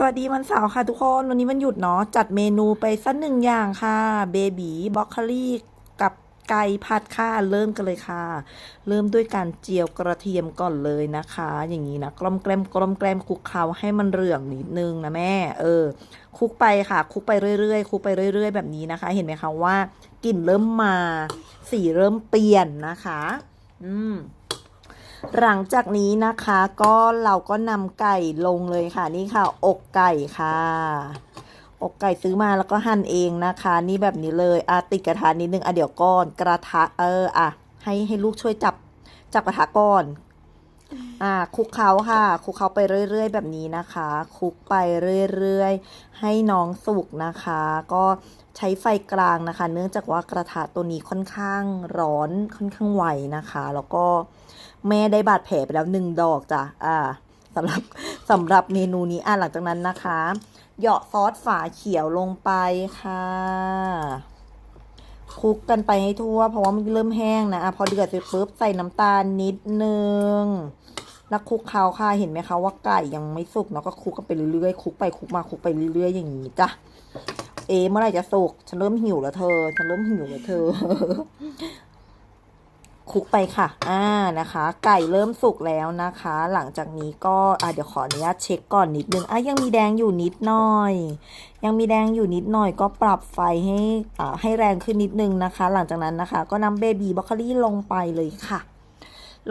สวัสดีวันเสาร์ค่ะทุกคน วันนี้วันหยุดเนาะจัดเมนูไปสักหนึ่งอย่างค่ะเบบีบล็อกโคลี่กับไก่ผัดค่ะเริ่มกันเลยค่ะ เริ่มด้วยการเจียวกระเทียมก่อนเลยนะคะ อย่างนี้นะกลมแกลมกลมแกลมคลุกเคล้าให้มันเหลืองนิดนึงนะแม่ เออคลุกไปค่ะคลุกไปเรื่อยๆคลุกไปเรื่อย ๆ แบบนี้นะคะ เห็นไหมคะว่ากลิ่นเริ่มมา สีเริ่มเปลี่ยนนะคะ อืม หลังจากนี้นะคะก็เราก็นำไก่ลงเลยค่ะนี่ค่ะ อกไก่ค่ะ อกไก่ซื้อมาแล้วก็หั่นเองนะคะ นี่แบบนี้เลยอะติดกระทะนิดนึงอะเดี๋ยวก่อนกระทะเอออะให้ให้ลูกช่วยจับจับกระทะก่อนอ่าคลุกเคล้าค่ะคลุกเคล้าไปเรื่อย ๆ แบบนี้นะคะคลุกไปเรื่อยๆ ให้น้องสุกนะคะ ก็ใช้ไฟกลางนะคะ เนื่องจากว่ากระทะตัวนี้ค่อนข้างร้อนค่อนข้างไวนะคะ แล้วก็ แม่ได้บาดแผลไปแล้วหนึ่งดอกจ้ะอ่าสำหรับสำหรับเมนูนี้อะหลังจากนั้นนะคะ เหยาะซอสฝาเขียวลงไปค่ะคลุกกันไปให้ทั่ว เพราะว่ามันเริ่มแห้งนะอะพอเดือดเสร็จปุ๊บใส่น้ำตาลนิดนึงแล้วคลุกเคล้าค่ะเห็นไหมคะว่าไก่ยังไม่สุกเนาะก็คลุกกันไปเรื่อยๆคลุกไปคลุกมาคลุกไปเรื่อยๆอย่างนี้จ้ะเอะเมื่อไหร่จะสุกฉันเริ่มหิวแล้วเธอ ฉันเริ่มหิวแล้วเธอ คลุกไปค่ะ อ่านะคะ ไก่เริ่มสุกแล้วนะคะ หลังจากนี้ก็อ่าเดี๋ยวขออนุญาตเช็คก่อนนิดนึงอะยังมีแดงอยู่นิดหน่อย ยังมีแดงอยู่นิดหน่อย ก็ปรับไฟให้อ่าให้แรงขึ้นนิดนึงนะคะ หลังจากนั้นนะคะ ก็นำเบบีบรอกโคลีลงไปเลยค่ะ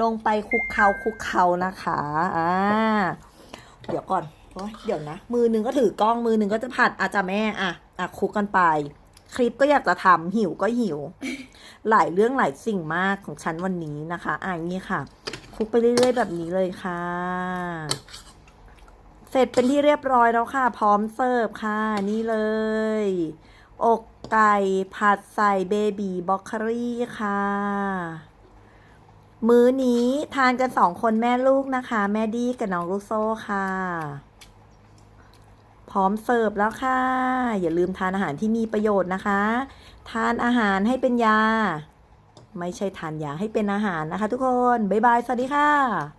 ลงไปคลุกเคล้าคลุกเคล้านะคะอ่าเดี๋ยวก่อนเดี๋ยวนะ มือหนึงก็ถือกล้องมือหนึงก็จะผัดอาจจะแม่อะอะคลุกกันไป คลิปก็อยากจะทำหิวก็หิว หลายเรื่องหลายสิ่งมากของฉันวันนี้นะคะอ่านี่ค่ะคลุกไปเรื่อยๆแบบนี้เลยค่ะ เสร็จเป็นที่เรียบร้อยแล้วค่ะ พร้อมเสิร์ฟค่ะ นี่เลย อกไก่ผัดใส่เบบีบล็อกโคลี่ค่ะ มื้อนี้ทานกันสองคนแม่ลูกนะคะ แม่ดี้กับน้องลูกโซ่ค่ะ พร้อมเสิร์ฟแล้วค่ะ อย่าลืมทานอาหารที่มีประโยชน์นะคะ ทานอาหารให้เป็นยา ไม่ใช่ทานยาให้เป็นอาหารนะคะทุกคน บ๊ายบาย สวัสดีค่ะ